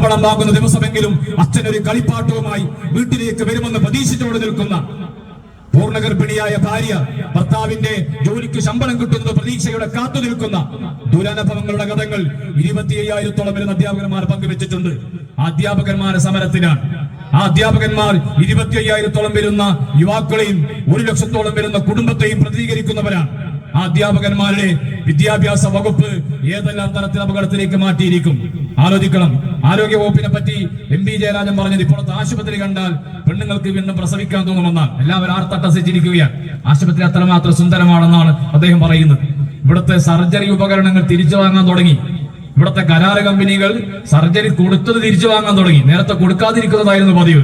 ശമ്പളം വാങ്ങുന്ന ദിവസമെങ്കിലും അച്ഛൻ ഒരു കളിപ്പാട്ടവുമായി വീട്ടിലേക്ക് വരുമെന്ന് പ്രതീക്ഷിച്ചോട് നിൽക്കുന്ന പൂർണഗർഭിണിയായ ഭാര്യ ഭർത്താവിന്റെ ജോലിക്ക് ശമ്പളം കിട്ടുന്നത് പ്രതീക്ഷയുടെ കാത്തു നിൽക്കുന്ന ദുരനുഭവങ്ങളുടെ കഥകൾ ഇരുപത്തി അയ്യായിരത്തോളം വരുന്ന അധ്യാപകന്മാർ പങ്കുവെച്ചിട്ടുണ്ട്. അധ്യാപകന്മാരെ സമരത്തിനാണ്. ആ അധ്യാപകന്മാർ ഇരുപത്തി അയ്യായിരത്തോളം വരുന്ന യുവാക്കളെയും ഒരു ലക്ഷത്തോളം വരുന്ന കുടുംബത്തെയും പ്രതികരിക്കുന്നവരാണ് ആ അധ്യാപകന്മാരുടെ വിദ്യാഭ്യാസ വകുപ്പ് ഏതെല്ലാം തരത്തിൽ അപകടത്തിലേക്ക് മാറ്റിയിരിക്കും? ആലോചിക്കണം. ആരോഗ്യ വകുപ്പിനെ പറ്റി എം പി ജയരാജൻ പറഞ്ഞത് ഇപ്പോഴത്തെ ആശുപത്രി കണ്ടാൽ പെണ്ണുങ്ങൾക്ക് വീണ്ടും പ്രസവിക്കാൻ തോന്നുമെന്നാണ്. എല്ലാവരും ആർത്തട്ടസിച്ചിരിക്കുകയാണ്. ആശുപത്രി അത്രമാത്രം സുന്ദരമാണെന്നാണ് അദ്ദേഹം പറയുന്നത്. ഇവിടുത്തെ സർജറി ഉപകരണങ്ങൾ തിരിച്ചു വാങ്ങാൻ തുടങ്ങി. ഇവിടുത്തെ കരാറ് കമ്പനികൾ സർജറി കൊടുത്തത് തിരിച്ചു വാങ്ങാൻ തുടങ്ങി. നേരത്തെ കൊടുക്കാതിരിക്കുന്നതായിരുന്നു പതിവ്.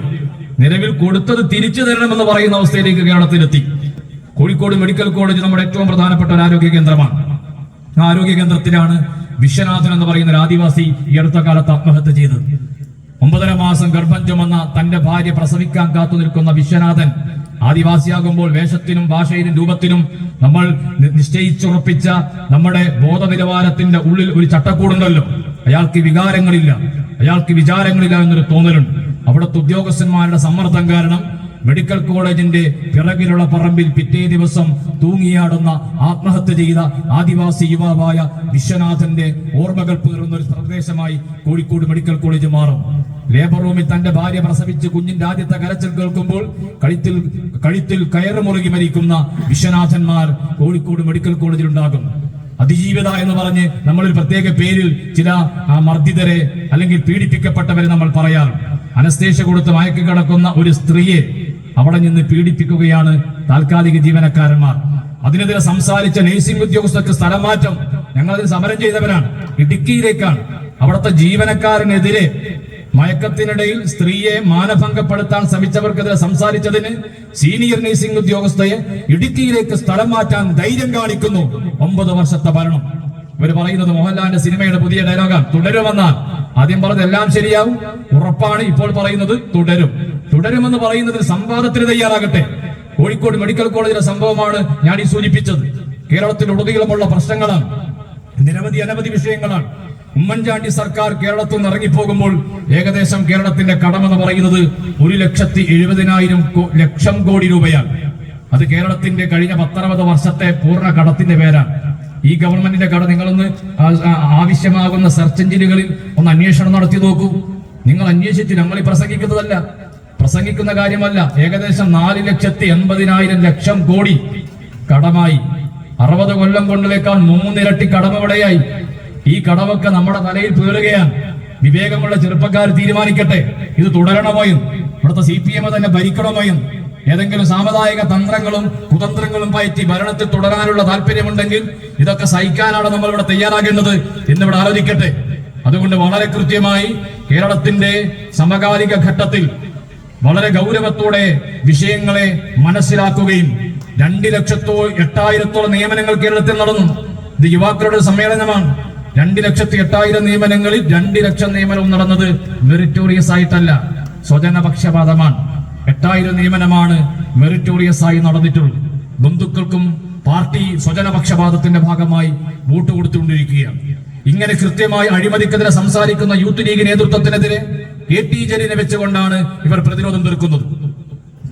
നിലവിൽ കൊടുത്തത് തിരിച്ചു തരണമെന്ന് പറയുന്ന അവസ്ഥയിലേക്ക് കേരളത്തിലെത്തി. കോഴിക്കോട് മെഡിക്കൽ കോളേജ് നമ്മുടെ ഏറ്റവും പ്രധാനപ്പെട്ട ഒരു ആരോഗ്യ കേന്ദ്രമാണ്. ആരോഗ്യ കേന്ദ്രത്തിലാണ് വിശ്വനാഥൻ എന്ന് പറയുന്ന ഒരു ആദിവാസി ഈ അടുത്ത കാലത്ത് ആത്മഹത്യ ചെയ്തത് ഒമ്പതര മാസം ഗർഭം ചുമന്ന തന്റെ ഭാര്യ പ്രസവിക്കാൻ കാത്തു നിൽക്കുന്ന വിശ്വനാഥൻ ആദിവാസിയാകുമ്പോൾ വേഷത്തിനും ഭാഷയിലും രൂപത്തിനും നമ്മൾ നിശ്ചയിച്ചുറപ്പിച്ച നമ്മുടെ ബോധ നിലവാരത്തിന്റെ ഉള്ളിൽ ഒരു ചട്ടക്കൂടുണ്ടല്ലോ. അയാൾക്ക് വികാരങ്ങളില്ല. അയാൾക്ക് വിചാരങ്ങളില്ല എന്നൊരു തോന്നലുണ്ട്. അവിടുത്തെ ഉദ്യോഗസ്ഥന്മാരുടെ സമ്മർദ്ദം കാരണം മെഡിക്കൽ കോളേജിന്റെ പിറകിലുള്ള പറമ്പിൽ പിറ്റേ ദിവസം തൂങ്ങിയാടുന്ന ആത്മഹത്യ ചെയ്ത ആദിവാസി യുവാവായ വിശ്വനാഥന്റെ ഓർമ്മകൾ പേറുന്ന ഒരു പ്രദേശമായി കോഴിക്കോട് മെഡിക്കൽ കോളേജ് മാറും. ലേബർ റൂമിൽ തന്റെ ഭാര്യ പ്രസവിച്ച് കുഞ്ഞിന്റെ ആദ്യത്തെ കരച്ചിൽ കേൾക്കുമ്പോൾ കഴുത്തിൽ കഴുത്തിൽ കയറ് മുറുകി മരിക്കുന്ന വിശ്വനാഥന്മാർ കോഴിക്കോട് മെഡിക്കൽ കോളേജിൽ ഉണ്ടാകും അതിജീവിത എന്ന് പറഞ്ഞ് നമ്മളൊരു പ്രത്യേക പേരിൽ ചില മർദ്ദിതരെ അല്ലെങ്കിൽ പീഡിപ്പിക്കപ്പെട്ടവരെ നമ്മൾ പറയാറുണ്ട്. അനസ്തേഷ്യ കൊടുത്ത് മയക്കി കിടക്കുന്ന ഒരു സ്ത്രീയെ അവിടെ നിന്ന് പീഡിപ്പിക്കുകയാണ് താൽക്കാലിക ജീവനക്കാരന്മാർ. അതിനെതിരെ സംസാരിച്ച നഴ്സിംഗ് ഉദ്യോഗസ്ഥർക്ക് സ്ഥലം മാറ്റം. ഞങ്ങൾ അതിന് സമരം ചെയ്തവരാണ്. ഇടുക്കിയിലേക്കാണ്. അവിടുത്തെ ജീവനക്കാരനെതിരെ മയക്കത്തിനിടയിൽ സ്ത്രീയെ മാനഭംഗപ്പെടുത്താൻ ശ്രമിച്ചവർക്കെതിരെ സംസാരിച്ചതിന് സീനിയർ നഴ്സിംഗ് ഉദ്യോഗസ്ഥയെ ഇടുക്കിയിലേക്ക് സ്ഥലം മാറ്റാൻ ധൈര്യം കാണിക്കുന്നു. ഒമ്പത് വർഷത്തെ ഭരണം. ഇവർ പറയുന്നത് മോഹൻലാലിന്റെ സിനിമയുടെ പുതിയ ഡയലോഗാണ്. തുടരുമെന്നാൽ ആദ്യം പറഞ്ഞത് എല്ലാം ശരിയാവും. ഉറപ്പാണ്. ഇപ്പോൾ പറയുന്നത് തുടരും. തുടരുമെന്ന് പറയുന്നതിന് സംവാദത്തിന് തയ്യാറാകട്ടെ. കോഴിക്കോട് മെഡിക്കൽ കോളേജിലെ സംഭവമാണ് ഞാൻ ഈ സൂചിപ്പിച്ചത്. കേരളത്തിൽ ഉടനീളമുള്ള പ്രശ്നങ്ങളാണ്. നിരവധി അനവധി വിഷയങ്ങളാണ്. ഉമ്മൻചാണ്ടി സർക്കാർ കേരളത്തിൽ നിന്ന് ഇറങ്ങിപ്പോകുമ്പോൾ ഏകദേശം കേരളത്തിന്റെ കടമെന്ന് പറയുന്നത് ഒരു ലക്ഷത്തി എഴുപതിനായിരം ലക്ഷം കോടി രൂപയാണ്. അത് കേരളത്തിന്റെ കഴിഞ്ഞ പത്തറുപത് വർഷത്തെ പൂർണ കടത്തിന്റെ പേരാണ്. ഈ ഗവൺമെന്റിന്റെ കട നിങ്ങളൊന്ന് ആവശ്യമാകുന്ന സെർച്ച് എഞ്ചിനുകളിൽ ഒന്ന് അന്വേഷണം നടത്തി നോക്കൂ. നിങ്ങൾ അന്വേഷിച്ച് നമ്മളീ പ്രസംഗിക്കുന്നതല്ല. പ്രസംഗിക്കുന്ന കാര്യമല്ല. ഏകദേശം നാല് ലക്ഷത്തി എൺപതിനായിരം ലക്ഷം കോടി കടമായി. അറുപത് കൊല്ലം കൊണ്ടിലേക്കാൾ മൂന്നിരട്ടി കടമവിടെയായി ഈ കടമൊക്കെ നമ്മുടെ തലയിൽ പേറുകയാണ്. വിവേകമുള്ള ചെറുപ്പക്കാർ തീരുമാനിക്കട്ടെ. ഇത് തുടരണമോയും. ഇവിടുത്തെ സി പി എം തന്നെ ഭരിക്കണമോയും. ഏതെങ്കിലും സാമുദായിക തന്ത്രങ്ങളും കുതന്ത്രങ്ങളും പയറ്റി ഭരണത്തിൽ തുടരാനുള്ള താല്പര്യമുണ്ടെങ്കിൽ ഇതൊക്കെ സഹിക്കാനാണ് നമ്മൾ ഇവിടെ തയ്യാറാകേണ്ടത് എന്നിവിടെ ആലോചിക്കട്ടെ. അതുകൊണ്ട് വളരെ കൃത്യമായി കേരളത്തിന്റെ സമകാലിക ഘട്ടത്തിൽ വളരെ ഗൗരവത്തോടെ വിഷയങ്ങളെ മനസ്സിലാക്കുകയും രണ്ട് ലക്ഷത്തോ എട്ടായിരത്തോളം നിയമനങ്ങൾ കേരളത്തിൽ നടന്നു. ഇത് യുവാക്കളുടെ സമ്മേളനമാണ്. രണ്ട് ലക്ഷത്തി എട്ടായിരം നിയമനങ്ങളിൽ രണ്ട് ലക്ഷം നിയമനവും നടന്നത് മെറിറ്റോറിയസ് ആയിട്ടല്ല സ്വജനപക്ഷപാതമാണ് എട്ടായിരം നിയമനമാണ് മെറിറ്റോറിയസ് ആയി നടന്നിട്ടുള്ളത് ബന്ധുക്കൾക്കും പാർട്ടി സ്വജനപക്ഷപാതത്തിന്റെ ഭാഗമായി വോട്ട് കൊടുത്തുകൊണ്ടിരിക്കുകയാണ്. ഇങ്ങനെ കൃത്യമായി അഴിമതിക്കെതിരെ സംസാരിക്കുന്ന യൂത്ത് ലീഗ് നേതൃത്വത്തിനെതിരെ കെ ടി ജലീലിനെ വെച്ചുകൊണ്ടാണ് ഇവർ പ്രതിരോധം തീർക്കുന്നത്.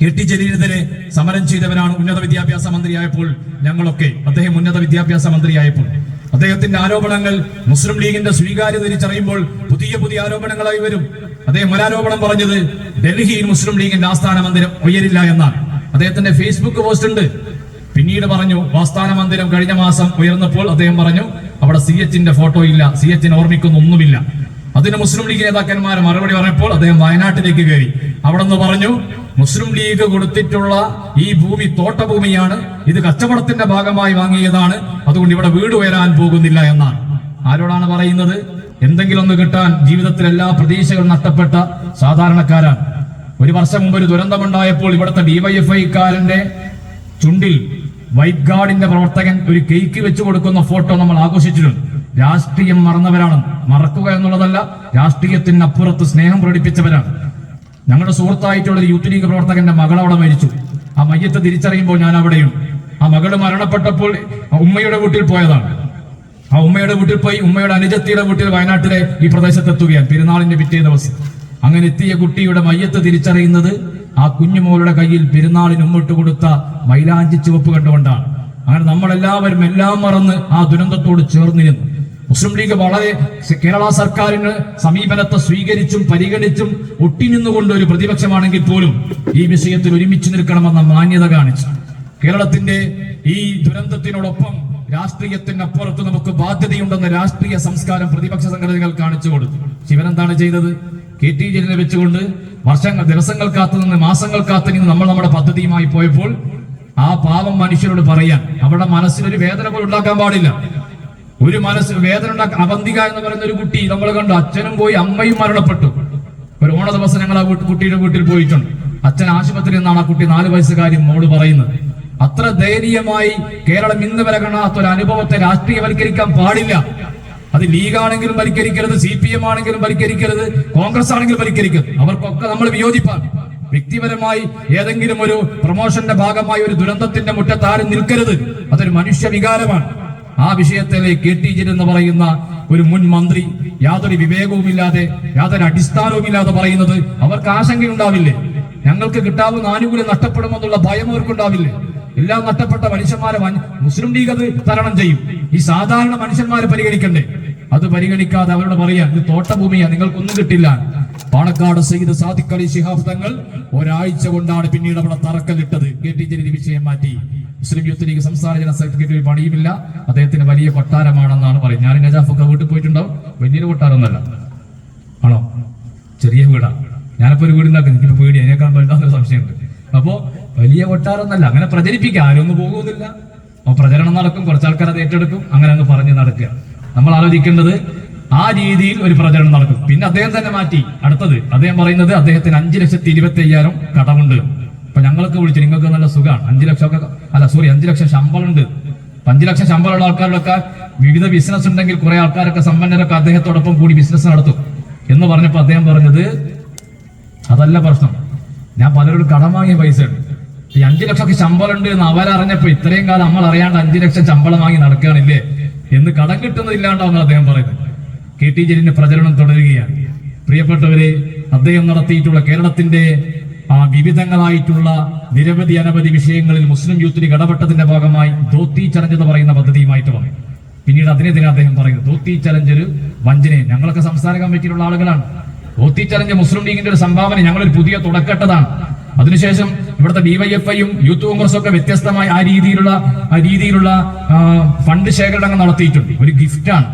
കെ ടി ജലീലിനെതിരെ സമരം ചെയ്തവരാണ് ഉന്നത വിദ്യാഭ്യാസ മന്ത്രിയായപ്പോൾ ഞങ്ങളൊക്കെ അദ്ദേഹം ഉന്നത വിദ്യാഭ്യാസ മന്ത്രിയായപ്പോൾ. അദ്ദേഹത്തിന്റെ ആരോപണങ്ങൾ മുസ്ലിം ലീഗിന്റെ സ്വീകാര്യത തിരിച്ചറിയുമ്പോൾ പുതിയ പുതിയ ആരോപണങ്ങളായി വരും. അദ്ദേഹം ഒരാരോപണം പറഞ്ഞത് ഡൽഹിയിൽ മുസ്ലിം ലീഗിന്റെ ആസ്ഥാന മന്ദിരം ഉയരില്ല എന്നാണ്. അദ്ദേഹത്തിന്റെ ഫേസ്ബുക്ക് പോസ്റ്റ് ഉണ്ട്. പിന്നീട് പറഞ്ഞു ആസ്ഥാന മന്ദിരം കഴിഞ്ഞ മാസം ഉയർന്നപ്പോൾ അദ്ദേഹം പറഞ്ഞു അവിടെ സി എച്ചിന്റെ ഫോട്ടോ ഇല്ല സി എച്ചിന് ഓർമ്മിക്കുന്ന ഒന്നുമില്ല. അതിന് മുസ്ലിം ലീഗ് നേതാക്കന്മാർ മറുപടി പറഞ്ഞപ്പോൾ അദ്ദേഹം വയനാട്ടിലേക്ക് കയറി. അവിടെ നിന്ന് പറഞ്ഞു മുസ്ലിം ലീഗ് കൊടുത്തിട്ടുള്ള ഈ ഭൂമി തോട്ടഭൂമിയാണ്. ഇത് കച്ചവടത്തിന്റെ ഭാഗമായി വാങ്ങിയതാണ്. അതുകൊണ്ട് ഇവിടെ വീട് ഉയരാൻ പോകുന്നില്ല എന്നാണ്. ആരോടാണ് പറയുന്നത്? എന്തെങ്കിലും ഒന്ന് കിട്ടാൻ ജീവിതത്തിൽ എല്ലാ പ്രതീക്ഷകളും നഷ്ടപ്പെട്ട സാധാരണക്കാരാണ്. ഒരു വർഷം മുമ്പ് ഒരു ദുരന്തമുണ്ടായപ്പോൾ ഇവിടുത്തെ ഡിവൈഎഫ്ഐക്കാരന്റെ ചുണ്ടിൽ വൈറ്റ് ഗാർഡിന്റെ പ്രവർത്തകൻ ഒരു കേക്ക് വെച്ചു കൊടുക്കുന്ന ഫോട്ടോ നമ്മൾ ആഘോഷിച്ചിട്ടുണ്ട്. രാഷ്ട്രീയം മറന്നവരാണ്. മറക്കുക എന്നുള്ളതല്ല രാഷ്ട്രീയത്തിനപ്പുറത്ത് സ്നേഹം പ്രകടിപ്പിച്ചവരാണ്. ഞങ്ങളുടെ സുഹൃത്തായിട്ടുള്ള യൂത്ത് ലീഗ് പ്രവർത്തകന്റെ മകൾ അവിടെ മരിച്ചു. ആ മയ്യത്ത് തിരിച്ചറിയുമ്പോൾ ഞാൻ അവിടെയും. ആ മകൾ മരണപ്പെട്ടപ്പോൾ ഉമ്മയുടെ വീട്ടിൽ പോയതാണ്. ആ ഉമ്മയുടെ വീട്ടിൽ പോയി ഉമ്മയുടെ അനുജത്തിയുടെ വീട്ടിൽ വയനാട്ടിലെ ഈ പ്രദേശത്തെത്തുകയാണ് പെരുന്നാളിന്റെ പിറ്റേ ദിവസം. അങ്ങനെ എത്തിയ കുട്ടിയുടെ മയ്യത്ത് തിരിച്ചറിയുന്നത് ആ കുഞ്ഞുമോളുടെ കയ്യിൽ പെരുന്നാളിന് ഉമ്മിട്ട് കൊടുത്ത മൈലാഞ്ചി ചുവപ്പ് കണ്ടുകൊണ്ടാണ്. അങ്ങനെ നമ്മളെല്ലാവരും എല്ലാം മറന്ന് ആ ദുരന്തത്തോട് ചേർന്നിരുന്നു. മുസ്ലിം ലീഗ് വളരെ കേരള സർക്കാരിന് സമീപനത്തെ സ്വീകരിച്ചും പരിഗണിച്ചും ഒട്ടിനിന്നുകൊണ്ട് ഒരു പ്രതിപക്ഷമാണെങ്കിൽ പോലും ഈ വിഷയത്തിൽ ഒരുമിച്ച് നിൽക്കണമെന്ന മാന്യത കാണിച്ചു. കേരളത്തിന്റെ ഈ ദുരന്തത്തിനോടൊപ്പം രാഷ്ട്രീയത്തിനപ്പുറത്ത് നമുക്ക് ബാധ്യതയുണ്ടെന്ന രാഷ്ട്രീയ സംസ്കാരം പ്രതിപക്ഷ സംഘടനകൾ കാണിച്ചു കൊടുത്തു. ശിവൻ എന്താണ് ചെയ്തത്? കെ ടി ജലീലിനെ വെച്ചുകൊണ്ട് വർഷങ്ങൾ ദിവസങ്ങൾ കാത്തു നിന്ന് മാസങ്ങൾ കാത്തു നിന്ന് നമ്മൾ നമ്മുടെ പദ്ധതിയുമായി പോയപ്പോൾ ആ പാവം മനുഷ്യരോട് പറയാൻ അവരുടെ മനസ്സിനൊരു വേദന പോലും ഉണ്ടാക്കാൻ പാടില്ല. ഒരു മനസ്സ് വേദന ഉണ്ടാക്ക അവന്തിക എന്ന് പറയുന്ന ഒരു കുട്ടി നമ്മൾ കണ്ടു. അച്ഛനും പോയി അമ്മയും മരണപ്പെട്ടു. ഒരു ഓണ ദിവസം ഞങ്ങൾ ആ കുട്ടിയുടെ വീട്ടിൽ പോയിട്ടുണ്ട്. അച്ഛൻ ആശുപത്രിയിൽ നിന്നാണ് ആ കുട്ടി നാല് വയസ്സുകാരി മോൾ പറയുന്നത്. അത്ര ദയനീയമായി കേരളം ഇന്ന് വരെ കാണാത്ത ഒരു അനുഭവത്തെ രാഷ്ട്രീയവൽക്കരിക്കാൻ പാടില്ല. അത് ലീഗാണെങ്കിലും പരിക്കരിക്കരുത് സി പി എം ആണെങ്കിലും പരിക്കരിക്കരുത് കോൺഗ്രസ് ആണെങ്കിലും പരിക്കരിക്കരുത് അവർക്കൊക്കെ നമ്മൾ വിയോജിപ്പാൻ വ്യക്തിപരമായി ഏതെങ്കിലും ഒരു പ്രൊമോഷന്റെ ഭാഗമായി ഒരു ദുരന്തത്തിന്റെ മുറ്റത്താരും നിൽക്കരുത്. അതൊരു മനുഷ്യ വികാരമാണ്. ആ വിഷയത്തിലെ കെ ടി എന്ന് പറയുന്ന ഒരു മുൻ മന്ത്രി യാതൊരു വിവേകവുമില്ലാതെ യാതൊരു അടിസ്ഥാനവുമില്ലാതെ പറയുന്നത് അവർക്ക് ആശങ്കയുണ്ടാവില്ലേ? ഞങ്ങൾക്ക് കിട്ടാവുന്ന ആനുകൂല്യം നഷ്ടപ്പെടുമെന്നുള്ള ഭയം അവർക്കുണ്ടാവില്ലേ? എല്ലാം നഷ്ടപ്പെട്ട മനുഷ്യന്മാരെ മുസ്ലിം ലീഗ് അത് തരണം ചെയ്യും. ഈ സാധാരണ മനുഷ്യന്മാരെ പരിഗണിക്കണ്ടേ? അത് പരിഗണിക്കാതെ അവരോട് പറയാ ഇത് തോട്ടഭൂമിയാ നിങ്ങൾക്കൊന്നും കിട്ടില്ല. പാണക്കാട് സയ്യിദ് സാദിഖ് ശിഹാബ് തങ്ങൾ ഒരാഴ്ച കൊണ്ടാണ് പിന്നീട് അവിടെ തറക്കല്ലിട്ടത്. കെ ടി ജലീൽ വിഷയം മാറ്റി. മുസ്ലിം യൂത്ത് ലീഗ് സംസ്ഥാന ജനറൽ സെക്രട്ടറി പണിയുമില്ല. അദ്ദേഹത്തിന് വലിയ കൊട്ടാരമാണെന്നാണ് പറയുന്നത്. ഞാൻ നജാഫൊക്കെ വീട്ടിൽ പോയിട്ടുണ്ടാവും. വലിയൊരു കൊട്ടാരമൊന്നല്ല ആണോ? ചെറിയ വീടാ. ഞാനിപ്പോ ഒരു വീടുണ്ടാക്കും എനിക്കിപ്പോ പേടി. അതിനേക്കാൾ വലുതാന്നൊരു സംശയമുണ്ട്. അപ്പോ വലിയ കൊട്ടാരമൊന്നല്ല അങ്ങനെ പ്രചരിപ്പിക്കുക. ആരും ഒന്നും പോകുന്നില്ല. അപ്പൊ പ്രചരണം നടക്കും. കുറച്ച് അത് ഏറ്റെടുക്കും. അങ്ങനെ അങ്ങ് പറഞ്ഞ് നടക്കുക. നമ്മൾ ആലോചിക്കേണ്ടത് ആ രീതിയിൽ ഒരു പ്രചരണം നടക്കും. പിന്നെ അദ്ദേഹം തന്നെ മാറ്റി. അടുത്തത് അദ്ദേഹം പറയുന്നത് അദ്ദേഹത്തിന് അഞ്ചു ലക്ഷത്തി ഇരുപത്തി അയ്യായിരം കടമുണ്ട്. അപ്പൊ ഞങ്ങൾക്ക് വിളിച്ചു നിങ്ങൾക്ക് നല്ല സുഖമാണ് അഞ്ചു ലക്ഷം ഒക്കെ അല്ല സോറി അഞ്ചു ലക്ഷം ശമ്പളം ഉണ്ട് അഞ്ചു ലക്ഷം ശമ്പളമുള്ള ആൾക്കാരിലൊക്കെ വിവിധ ബിസിനസ് ഉണ്ടെങ്കിൽ കുറെ ആൾക്കാരൊക്കെ സമ്പന്നരൊക്കെ അദ്ദേഹത്തോടൊപ്പം കൂടി ബിസിനസ് നടത്തും. എന്ന് പറഞ്ഞപ്പോൾ അദ്ദേഹം പറഞ്ഞത് അതല്ല പ്രശ്നം. ഞാൻ പലരോടും കടം വാങ്ങിയ പൈസ ഉണ്ട് ഈ അഞ്ചു ലക്ഷമൊക്കെ ശമ്പളം ഉണ്ട് എന്ന് അവരറിഞ്ഞപ്പോ ഇത്രയും കാലം നമ്മൾ അറിയാണ്ട് അഞ്ചു ലക്ഷം ശമ്പളം വാങ്ങി നടക്കുകയാണില്ലേ? എന്ന് കടം കിട്ടുന്നതില്ലാണ്ടാവുന്ന അദ്ദേഹം പറയുന്നത്. കെ ടി ജലീലിന്റെ പ്രചരണം തുടരുകയാണ്. പ്രിയപ്പെട്ടവരെ അദ്ദേഹം നടത്തിയിട്ടുള്ള കേരളത്തിന്റെ ആ വിവിധങ്ങളായിട്ടുള്ള നിരവധി അനവധി വിഷയങ്ങളിൽ മുസ്ലിം യൂത്ത് ലീഗ് ഇടപെട്ടതിന്റെ ഭാഗമായി ധോത്തി ചലഞ്ച് എന്ന് പറയുന്ന പദ്ധതിയുമായിട്ട് പറയും പിന്നീട് അതിനെതിരെ അദ്ദേഹം പറയുന്നത് ധോത്തി ചലഞ്ച് ഒരു ഞങ്ങളൊക്കെ സംസ്ഥാന കമ്മിറ്റിയിലുള്ള ആളുകളാണ്. ധോത്തി ചലഞ്ച് മുസ്ലിം ലീഗിന്റെ ഒരു സംഭാവന ഞങ്ങളൊരു പുതിയ തുടക്കട്ടതാണ്. അതിനുശേഷം ഇവിടുത്തെ ഡിവൈഎഫ്ഐയും യൂത്ത് കോൺഗ്രസും ഒക്കെ വ്യത്യസ്തമായ ആ രീതിയിലുള്ള ആ രീതിയിലുള്ള ഫണ്ട് ശേഖരണങ്ങൾ നടത്തിയിട്ടുണ്ട്. ഒരു ഗിഫ്റ്റാണ്.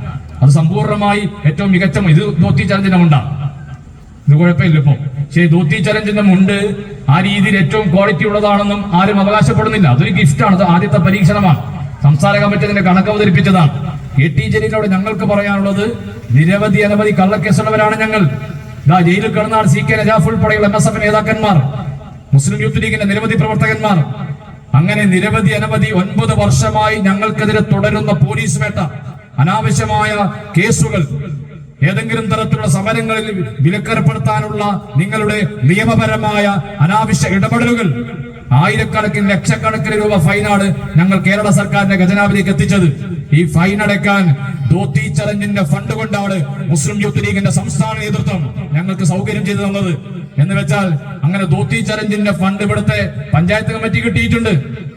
അത് സമ്പൂർണമായി ഏറ്റവും മികച്ച ഇത് ധോത്തി ചലഞ്ചിന്റെ മുണ്ടാണ് ഇത് കുഴപ്പമില്ല ഇപ്പൊ. പക്ഷേ ധോത്തി ചലഞ്ചിന്റെ മുണ്ട് ആ രീതിയിൽ ഏറ്റവും ക്വാളിറ്റി ഉള്ളതാണെന്നും ആരും അവകാശപ്പെടുന്നില്ല. അതൊരു ഗിഫ്റ്റാണ് അത് ആദ്യത്തെ പരീക്ഷണമാണ്. സംസ്ഥാന കമ്മിറ്റി അതിന്റെ കണക്ക് അവതരിപ്പിച്ചതാണ്. കെ ടി ജലീലിനോട് ഞങ്ങൾക്ക് പറയാനുള്ളത് നിരവധി അനവധി കള്ളക്കേസുള്ളവരാണ് ഞങ്ങൾ. ഇതാ ജയിലിൽ കിടന്നാണ് സി കെ നജാഫ് ഉൾപ്പെടെയുള്ള എം എസ് എഫ് നേതാക്കന്മാർ മുസ്ലിം യൂത്ത് ലീഗിന്റെ നിരവധി പ്രവർത്തകന്മാർ. അങ്ങനെ നിരവധി അനവധി ഒൻപത് വർഷമായി ഞങ്ങൾക്കെതിരെ തുടരുന്ന പോലീസ് വേട്ട. അനാവശ്യമായ കേസുകൾ ഏതെങ്കിലും തരത്തിലുള്ള സമരങ്ങളിൽ വിലക്കേർപ്പെടുത്താനുള്ള നിങ്ങളുടെ നിയമപരമായ അനാവശ്യ ഇടപെടലുകൾ. ആയിരക്കണക്കിന് ലക്ഷക്കണക്കിന് രൂപ ഫൈനാണ് ഞങ്ങൾ കേരള സർക്കാരിന്റെ ഖജനാവിലേക്ക് എത്തിച്ചത്. ഈ ഫൈൻ അടയ്ക്കാൻ ധോത്തി ചലഞ്ചിന്റെ ഫണ്ട് കൊണ്ടാണ് മുസ്ലിം യൂത്ത് ലീഗിന്റെ സംസ്ഥാന നേതൃത്വം ഞങ്ങൾക്ക് സൗകര്യം ചെയ്തു തന്നത് എന്ന് വെച്ചാൽ അങ്ങനെ ധോത്തി ചലഞ്ചിന്റെ ഫണ്ട് ഇവിടുത്തെ പഞ്ചായത്ത് കമ്മിറ്റി കിട്ടിയിട്ടുണ്ട്.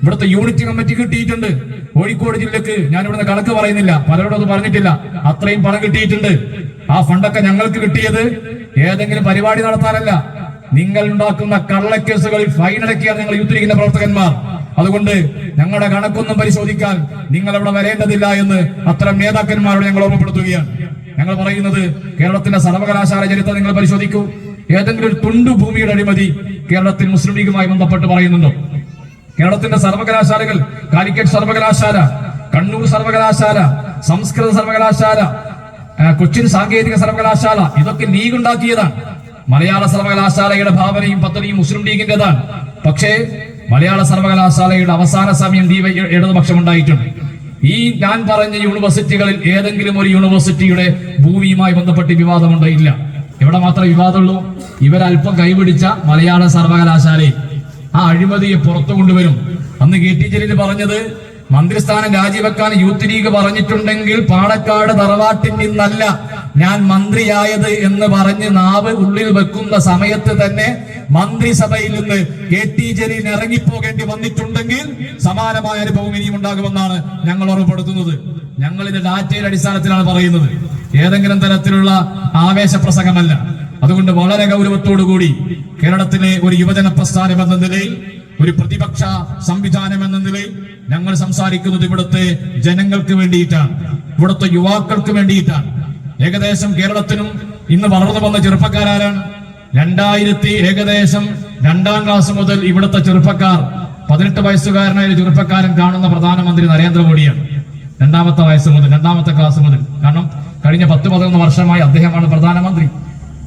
ഇവിടുത്തെ യൂണിറ്റ് കമ്മിറ്റി കിട്ടിയിട്ടുണ്ട്. കോഴിക്കോട് ജില്ലക്ക് ഞാൻ ഇവിടുന്ന് കണക്ക് പറയുന്നില്ല. പലരോടും അത് പറഞ്ഞിട്ടില്ല. അത്രയും പണം കിട്ടിയിട്ടുണ്ട്. ആ ഫണ്ടൊക്കെ ഞങ്ങൾക്ക് കിട്ടിയത് ഏതെങ്കിലും പരിപാടി നടത്താനല്ല. നിങ്ങൾ ഉണ്ടാക്കുന്ന കള്ളക്കേസുകളിൽ ഫൈൻ നിങ്ങൾ യുദ്ധിക്കുന്ന പ്രവർത്തകന്മാർ. അതുകൊണ്ട് ഞങ്ങളുടെ കണക്കൊന്നും പരിശോധിക്കാൻ നിങ്ങൾ അവിടെ വരേണ്ടതില്ല എന്ന് അത്തരം നേതാക്കന്മാരോട് ഞങ്ങൾ ഓർമ്മപ്പെടുത്തുകയാണ്. ഞങ്ങൾ പറയുന്നത് കേരളത്തിന്റെ സർവകലാശാല ചരിത്രം നിങ്ങൾ പരിശോധിക്കൂ. ഏതെങ്കിലും ഒരു തുണ്ടു ഭൂമിയുടെ അഴിമതി കേരളത്തിൽ മുസ്ലിം ലീഗുമായി ബന്ധപ്പെട്ട് പറയുന്നുണ്ടോ? കേരളത്തിന്റെ സർവകലാശാലകൾ കാലിക്കറ്റ് സർവകലാശാല കണ്ണൂർ സർവകലാശാല സംസ്കൃത സർവകലാശാല കൊച്ചിൻ സാങ്കേതിക സർവകലാശാല ഇതൊക്കെ ലീഗ് ഉണ്ടാക്കിയതാണ്. മലയാള സർവകലാശാലയുടെ ഭാവനയും പദ്ധതിയും മുസ്ലിം ലീഗിന്റേതാണ്. പക്ഷേ മലയാള സർവകലാശാലയുടെ അവസാന സമയം ദീപ ഇടതുപക്ഷം ഉണ്ടായിട്ടുണ്ട്. ഈ ഞാൻ പറഞ്ഞ യൂണിവേഴ്സിറ്റികളിൽ ഏതെങ്കിലും ഒരു യൂണിവേഴ്സിറ്റിയുടെ ഭൂമിയുമായി ബന്ധപ്പെട്ട് വിവാദമുണ്ടോ? ഇല്ല. ഇവിടെ മാത്രമേ വിവാദമുള്ളൂ. ഇവരല്പം കൈപിടിച്ച മലയാള സർവകലാശാലയിൽ. ആ അഴിമതിയെ പുറത്തു കൊണ്ടുവരും. അന്ന് കെ ടി ജലീൽ പറഞ്ഞത് മന്ത്രിസ്ഥാനം രാജിവെക്കാൻ യൂത്ത് ലീഗ് പറഞ്ഞിട്ടുണ്ടെങ്കിൽ പാണക്കാട് തറവാട്ടിൽ നിന്നല്ല ഞാൻ മന്ത്രിയായത് എന്ന് പറഞ്ഞ് നാവ് ഉള്ളിൽ വെക്കുന്ന സമയത്ത് തന്നെ മന്ത്രിസഭയിൽ നിന്ന് കെ ടി ജലീൽ ഇറങ്ങിപ്പോകേണ്ടി വന്നിട്ടുണ്ടെങ്കിൽ സമാനമായ അനുഭവം ഇനിയും ഉണ്ടാകുമെന്നാണ് ഞങ്ങൾ ഉറപ്പെടുത്തുന്നത് ഞങ്ങൾ ഇത് ഡാറ്റയുടെ അടിസ്ഥാനത്തിലാണ് പറയുന്നത്. ഏതെങ്കിലും തരത്തിലുള്ള ആവേശ പ്രസംഗമല്ല അതുകൊണ്ട് വളരെ ഗൗരവത്തോടുകൂടി കേരളത്തിലെ ഒരു യുവജന പ്രസ്ഥാനം എന്ന നിലയിൽ ഒരു പ്രതിപക്ഷ സംവിധാനം എന്ന നിലയിൽ ഞങ്ങൾ സംസാരിക്കുന്നത് ഇവിടുത്തെ ജനങ്ങൾക്ക് വേണ്ടിയിട്ടാണ്. ഇവിടുത്തെ യുവാക്കൾക്ക് വേണ്ടിയിട്ടാണ്. ഏകദേശം കേരളത്തിനും ഇന്ന് വളർന്നു വന്ന ചെറുപ്പക്കാരാരാണ്. രണ്ടായിരത്തി ഏകദേശം രണ്ടാം ക്ലാസ് മുതൽ ഇവിടുത്തെ ചെറുപ്പക്കാർ പതിനെട്ട് വയസ്സുകാരനായ ഒരു ചെറുപ്പക്കാരൻ കാണുന്ന പ്രധാനമന്ത്രി നരേന്ദ്രമോദിയാണ്. രണ്ടാമത്തെ വയസ്സ് മുതൽ രണ്ടാമത്തെ ക്ലാസ് മുതൽ. കാരണം കഴിഞ്ഞ പത്ത് പതിനൊന്ന് വർഷമായി അദ്ദേഹമാണ് പ്രധാനമന്ത്രി.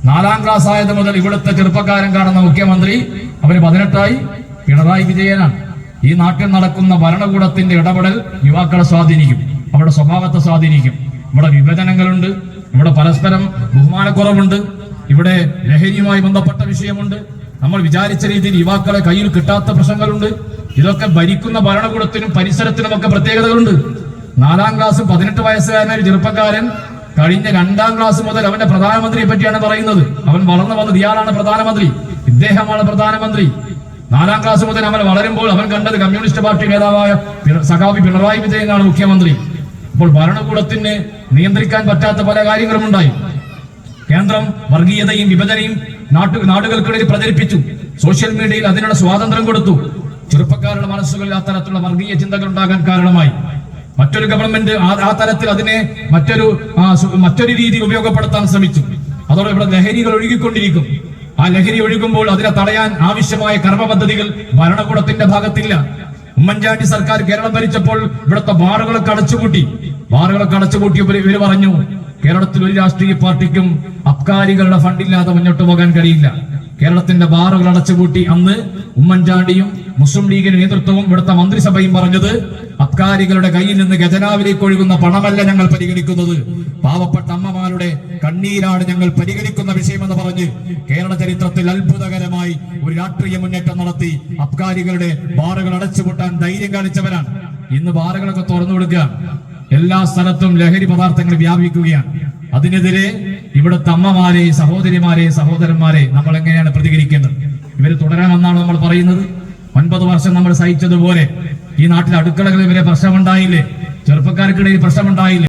നാലാം ക്ലാസ് ആയത് മുതൽ ഇവിടുത്തെ ചെറുപ്പക്കാരൻ കാണുന്ന മുഖ്യമന്ത്രി അവന് പതിനെട്ടായി പിണറായി വിജയനാണ്. ഈ നാട്ടിൽ നടക്കുന്ന ഭരണകൂടത്തിന്റെ ഇടപെടൽ യുവാക്കളെ സ്വാധീനിക്കും. അവരുടെ സ്വഭാവത്തെ സ്വാധീനിക്കും. ഇവിടെ വിഭജനങ്ങളുണ്ട്. ഇവിടെ പരസ്പരം ബഹുമാനക്കുറവുണ്ട്. ഇവിടെ ലഹരിയുമായി ബന്ധപ്പെട്ട വിഷയമുണ്ട്. നമ്മൾ വിചാരിച്ച രീതിയിൽ യുവാക്കളെ കയ്യിൽ കിട്ടാത്ത പ്രശ്നങ്ങളുണ്ട്. ഇതൊക്കെ ഭരിക്കുന്ന ഭരണകൂടത്തിനും പരിസരത്തിനും ഒക്കെ പ്രത്യേകതകളുണ്ട്. നാലാം ക്ലാസ് പതിനെട്ട് വയസ്സുകാരനായ ചെറുപ്പക്കാരൻ കഴിഞ്ഞ രണ്ടാം ക്ലാസ് മുതൽ അവന്റെ പ്രധാനമന്ത്രിയെ പറ്റിയാണ് പറയുന്നത്. അവൻ വളർന്നു വന്നത് ഇയാളാണ് പ്രധാനമന്ത്രി. ഇദ്ദേഹമാണ് പ്രധാനമന്ത്രി. നാലാം ക്ലാസ് മുതൽ അവൻ വളരുമ്പോൾ അവൻ കണ്ടത് കമ്മ്യൂണിസ്റ്റ് പാർട്ടി നേതാവായ സഖാബി പിണറായി വിജയനാണ് മുഖ്യമന്ത്രി. അപ്പോൾ ഭരണകൂടത്തിന് നിയന്ത്രിക്കാൻ പറ്റാത്ത പല കാര്യങ്ങളും ഉണ്ടായി. കേന്ദ്രം വർഗീയതയും വിഭജനയും നാട്ടു നാടുകൾക്കിടയിൽ പ്രചരിപ്പിച്ചു. സോഷ്യൽ മീഡിയയിൽ അതിനുള്ള സ്വാതന്ത്ര്യം കൊടുത്തു. ചെറുപ്പക്കാരുടെ മനസ്സുകളിൽ അത്തരത്തിലുള്ള വർഗീയ ചിന്തകൾ ഉണ്ടാകാൻ കാരണമായി. മറ്റൊരു ഗവൺമെന്റ് ആ- തരത്തിൽ അതിനെ മറ്റൊരു മറ്റൊരു രീതിയിൽ ഉപയോഗപ്പെടുത്താൻ ശ്രമിച്ചു. അതോടെ ഇവിടെ ലഹരികൾ ഒഴുകിക്കൊണ്ടിരിക്കും. ആ ലഹരി ഒഴുകുമ്പോൾ അതിനെ തടയാൻ ആവശ്യമായ കർമ്മ പദ്ധതികൾ ഭരണകൂടത്തിന്റെ ഭാഗത്തില്ല. ഉമ്മൻചാണ്ടി സർക്കാർ കേരളം ഭരിച്ചപ്പോൾ ഇവിടുത്തെ ബാറുകളൊക്കെ അടച്ചുപൂട്ടി. ബാറുകളൊക്കെ അടച്ചുപൂട്ടിയപ്പോൾ ഇവർ പറഞ്ഞു കേരളത്തിൽ ഒരു രാഷ്ട്രീയ പാർട്ടിക്കും അബ്കാരികളുടെ ഫണ്ടില്ലാതെ മുന്നോട്ട് പോകാൻ കഴിയില്ല. കേരളത്തിന്റെ ബാറുകൾ അടച്ചുപൂട്ടി അന്ന് ഉമ്മൻചാണ്ടിയും മുസ്ലിം ലീഗിന് നേതൃത്വവും ഇവിടുത്തെ മന്ത്രിസഭയും പറഞ്ഞത് അബ്കാരികളുടെ കയ്യിൽ നിന്ന് ഖജനാവിലേക്ക് ഒഴുകുന്ന പണമല്ല ഞങ്ങൾ പരിഗണിക്കുന്നത്. പാവപ്പെട്ട അമ്മമാരുടെ കണ്ണീരാണ് ഞങ്ങൾ പരിഗണിക്കുന്ന വിഷയമെന്ന് പറഞ്ഞ് കേരള ചരിത്രത്തിൽ അത്ഭുതകരമായി ഒരു രാഷ്ട്രീയ മുന്നേറ്റം നടത്തി അബ്കാരികളുടെ ബാറുകൾ അടച്ചുപൂട്ടാൻ ധൈര്യം കാണിച്ചവരാണ്. ഇന്ന് ബാറുകളൊക്കെ തുറന്നു കൊടുക്കുക എല്ലാ സ്ഥലത്തും ലഹരി പദാർത്ഥങ്ങൾ വ്യാപിക്കുകയാണ്. അതിനെതിരെ ഇവിടുത്തെ അമ്മമാരെ സഹോദരിമാരെ സഹോദരന്മാരെ നമ്മൾ എങ്ങനെയാണ് പ്രതികരിക്കേണ്ടത്? ഇവർ തുടരാമെന്നാണ് നമ്മൾ പറയുന്നത്? ഒൻപത് വർഷം നമ്മൾ സഹിച്ചതുപോലെ ഈ നാട്ടിൽ അടുക്കളകളിൽ ഇവരെ പ്രശ്നമുണ്ടായില്ലേ? ചെറുപ്പക്കാർക്കിടയിൽ പ്രശ്നമുണ്ടായില്ലേ?